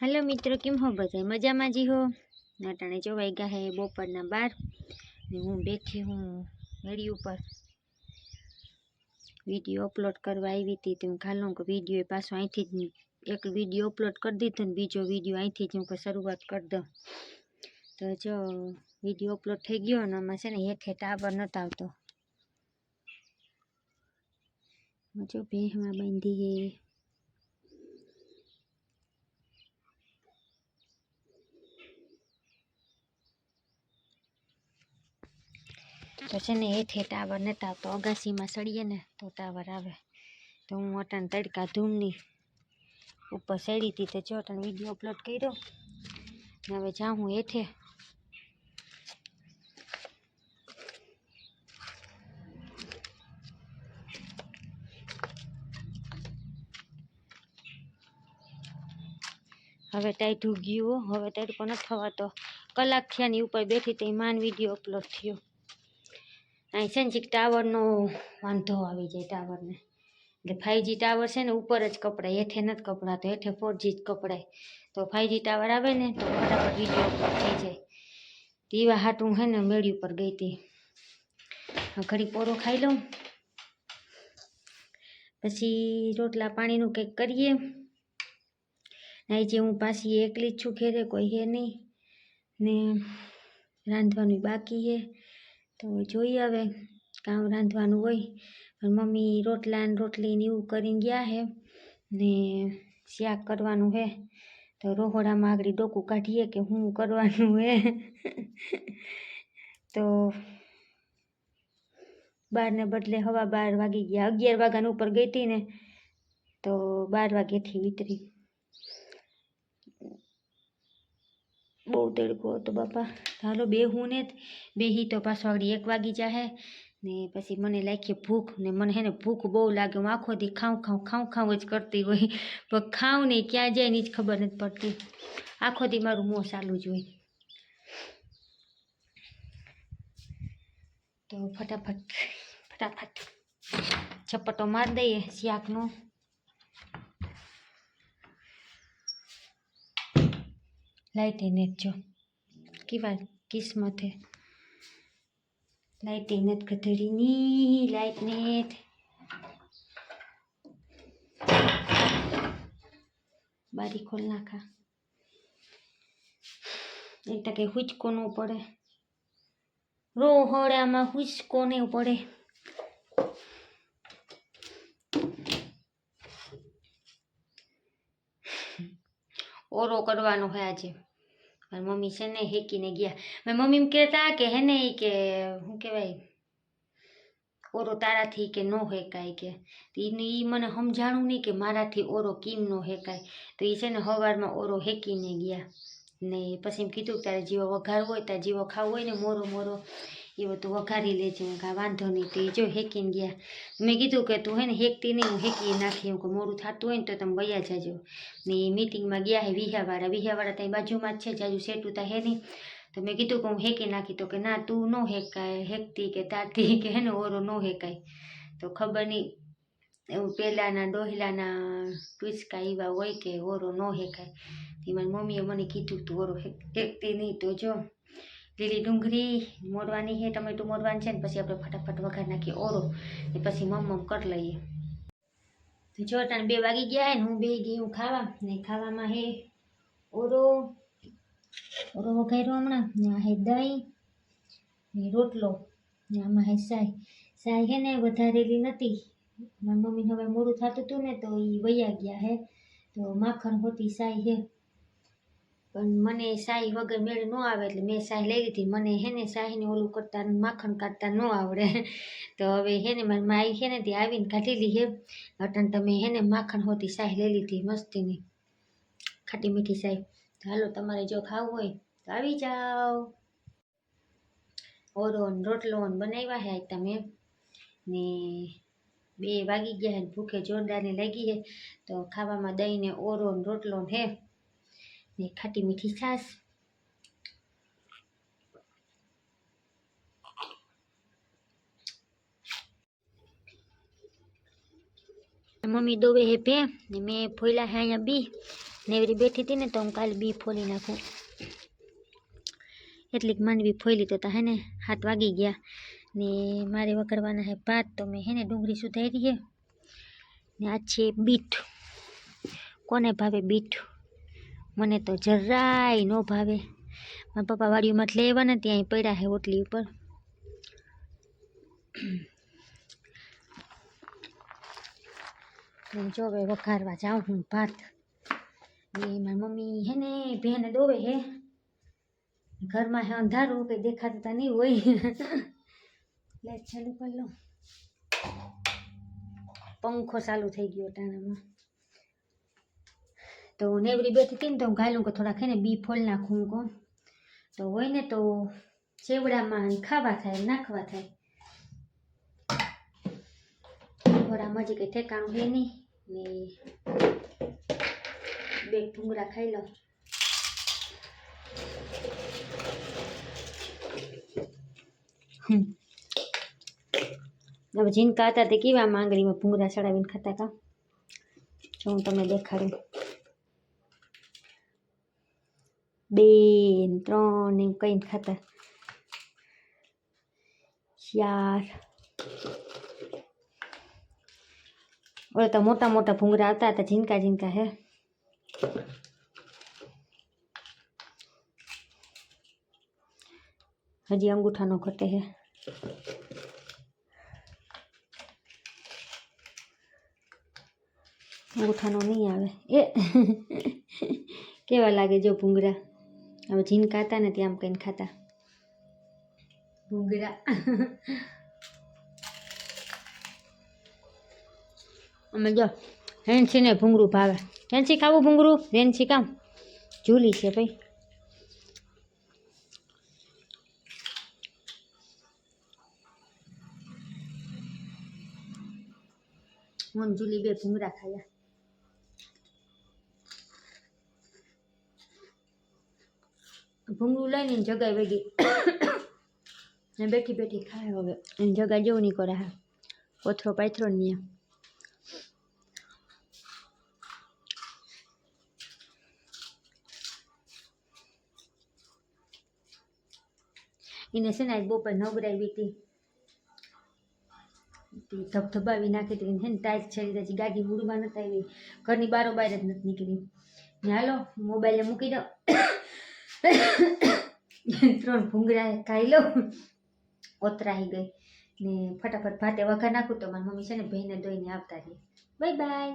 હાલો મિત્રો, કેમ હો બધા મજામાં જી હો? નાટાણે જોવાઈ ગયા હે બપોરના બાર ને હું બેઠી હું મેળી ઉપર. વીડિયો અપલોડ કરવા આવી હતી તો હું ખાલો કે વીડિયો પાછો અહીંથી જ એક વીડિયો અપલોડ કરી દીધો ને બીજો વીડિયો અહીંથી જ હું શરૂઆત કરી દઉં. તો જો વીડિયો અપલોડ થઈ ગયો ને આમાં છે ને હેઠે ટાવર નતો આવતો. જો ભેહમાં બાંધી તો છે ને હેઠે ટાવર નતા તો અગાસીમાં સડીએ ને તો ટાવર આવે. તો હું અટાણ તડકા ધૂમની ઉપર સડી હતી તો જો અટાણ વીડિયો અપલોડ કર્યો. હવે જાઉં હું હેઠે. હવે ટાઈટ ગયું હવે તડકો નથી થવાતો. કલાક થયાની ઉપર બેઠી તો માન વીડિયો અપલોડ થયો. અહીં છે ને ટાવરનો વાંધો આવી જાય ટાવરને. એટલે ફાઇવજી ટાવર છે ને ઉપર જ કપડાય હેઠે નથી કપડાતો હેઠે ફોરજી જ કપડાય તો ફાઇવજી ટાવર આવે ને તો ફટાફટ વીડિયો થઈ જાય. દીવા હાટું છે ને મેળી ઉપર ગઈ હતી. ઘડી પોરો ખાઈ લઉં. પછી રોટલા પાણીનું કંઈક કરીએ. નાઈ જે હું પાછી એકલી જ છું ઘેરે, કોઈ હે નહીં. ને રાંધવાનું બાકી છે તો જોઈએ હવે કામ રાંધવાનું હોય. પણ મમ્મી રોટલા ને રોટલી ને એવું કરીને ગયા હે ને શાક કરવાનું હે. તો રોહોડામાં આગળ ડોકું કાઢીએ કે શું કરવાનું હે. તો બારને બદલે હવા બાર વાગી ગયા. અગિયાર વાગ્યાની ઉપર ગઈ હતી ને તો બાર વાગ્યાથી વિતરી. બહુ તડકો હતો, બાપા. હાલો બેહું ને જ બેહી તો પાછો આગળ એક વાગી જાહે. ને પછી મને લાગી ભૂખ, ને મને હે ને ભૂખ બહુ લાગે. હું આખો દી ખાઉં ખાઉં ખાઉં ખાઉં જ કરતી હોય. પણ ખાઉં નહીં ક્યાં જાય ની જ ખબર નથી પડતી. આખો દી મારું મોં ચાલુ જ હોય. તો ફટાફટ ફટાફટ. ઝપટો મારી દઈએ શાકનો લાઇટ નેટ જો કેવા કિસ્મત. હે લાઇટ નેટ ગધડીની લાઇટ નેટ બારી ખોલ નાખા. એક કે હુચકો ન પડે. રોહડામાં હુચકો ને પડે. ઓરો કરવાનો હોય આજે. મારી મમ્મી છે ને હેકીને ગયા મેં મમ્મી એમ કહેતા કે હે ને કે શું કહેવાય ઓરો તારાથી કે ન હેકાય કે એને એ મને સમજાણું નહીં કે મારાથી ઓરો કેમ ન હેકાય તો એ છે ને સવારમાં ઓરો હેકીને ગયા ને પછી એમ કીધું કે તારે જીવો વઘારવો હોય તારે જીવો ખાવો હોય ને મોરો મોરો એ બધું વઘારી લેજે હું કાંઈ વાંધો નહીં. તો જો હેકીને ગયા. મેં કીધું કે તું હે ને હેકતી નહીં, હું હેકી નાખી. હું કે મોડું થતું હોય ને તો તમે વયા જાજો. ને એ મિટિંગમાં ગયા હે વિહાવાળા વિહાવાળા ત્યાં બાજુમાં જ છે જાજુ સેટું ત્યાં હે નહીં. તો મેં કીધું કે હું હેકી નાખી. તો કે ના, તું ન હેકાય. હેકતી કે તારતી કે હે ને ઓરો ન હેકાય. તો ખબર નહીં. એવું પહેલાંના ડોહલાના ટુચકા એવા હોય કે ઓરો ન હેકાય. એ મારી મમ્મીએ મને કીધું તું ઓરો હેકતી નહીં તો જો. લીલી ડુંગળી મોડવાની છે, ટમેટું મોડવાનું છે ને પછી આપણે ફટાફટ વઘાર નાખીએ ઓરો. ને પછી મમ્મ કરી લઈએ. જો અટાણે બે વાગી ગયા હે ને, હું બે ગઈ હું ખાવા. ને ખાવામાં હે ઓરો. ઓરો વઘાર્યો હમણાં. ને હે દહીં. ને રોટલો. ને આમાં હે સાય સાય હે ને વધારેલી નથી. મારી મમ્મીને હવે મોડું થતું હતું ને તો એ વયા ગયા હે. તો માખણ હોતી સાય હે. પણ મને શાહી વગર મેળ ન આવે એટલે મેં સાહી લઈ લીધી મને હે ને શાહીને ઓલું કરતા માખણ કાઢતા ન આવડે. તો હવે હે ને મારી માઈ છે ને તે આવીને કાઢી લીધી અટન તમે હે ને માખણ હોતી સાહી લઈ લીધી મસ્તીની. ખાટી મીઠી તો હાલો તમારે જો ખાવું હોય તો આવી જાઓ. ઓરો ને રોટલો બનાવ્યા હે તમે. ને બે વાગી ગયા હે ભૂખે જોરદારની લાગી હે. તો ખાવામાં દહીં ને ઓરો રોટલો હે. ને ખાટી મીઠી છાશ મમ્મી દોવે હે ભે ને મેં ફોયલા હે અહીંયા બી નેવરી બેઠી હતી ને તો હું કાલે બી ફોલી નાખું એટલીક માંડવી ફોયલી તો તા હે ને હાથ વાગી ગયા ને મારે વઘારવાના હે ભાત તો મેં હે ને ડુંગળી સુધારી હે ને આ છે બીટ કોને ભાવે બીટ મને તો જરાય ન ભાવે. મારા પપ્પા વાડીઓમાં લેવા ને ત્યાં પડ્યા હે ઓટલી ઉપર. જો હવે વઘારવા જાઉં હું ભાત. એ મારી મમ્મી હે ને ભેને દોવે હે ઘરમાં હે અંધારું, કંઈ દેખાતું નહીં હોય. લાઈટ ચાલુ કરી પંખો ચાલુ થઈ ગયો ટાણામાં. તો નેવરી બેઠી હતી ને તો હું ઘાલું કે થોડાક હે ને બી ફોલ નાખું કહું તો હોય ને તો ચેવડામાં ખાવા થાય નાખવા થાય ઘોડામાં જે કંઈ ઠેકાણું હે નહીં ને બે ભૂંગળા ખાઈ લો હમ. હવે જીનકા હતા તે કેવા માંગણીમાં ભૂંગળા ચડાવીને ખાતા હતા જો હું તમને દેખાડું બે ત્રણ એમ કઈ ખાતા ચાર ઓલા તો મોટા મોટા ભૂંગરા આવતા હતા ઝીંકા ઝીંકા હે હજી અંગૂઠાનો ઘટે હે અંગૂઠાનો નહીં આવે એ કેવા લાગે જો ભૂંગળા હવે જીન હતા ને ત્યાં આમ કઈને ખાતા ભૂંગળા અમે જો હેન્સીને ભૂંગળું ભાવે હેન્સી ખાવું ભૂંગળું હેન્સી કામ જૂલી છે ભાઈ હું જૂલી બે ભૂંગળા ખાયા ભૂંગળું લઈને જગાઈ વેગી ને બેઠી બેઠી ખાય હવે. એને જગા જેવું નહીં કરે હા. કોથરો પાથરો નહીં એને છે ને બપોર નવરાવી હતી. ધબધબાવી નાખી હતી છે ને ટાઈટ છેડી હતી. ગાડી મૂળમાં નથી આવી. ઘરની બારો બાર જ નથી નીકળી. ને હાલો મોબાઈલે મૂકી દો ત્રણ ભૂંગળા ખાઈ લો ઓતરાઈ ગઈ. ને ફટાફટ ભાતે વઘાર નાખું તો મારી મમ્મી છે ને ભાઈને દોઈને આવતા રહીએ બાય બાય.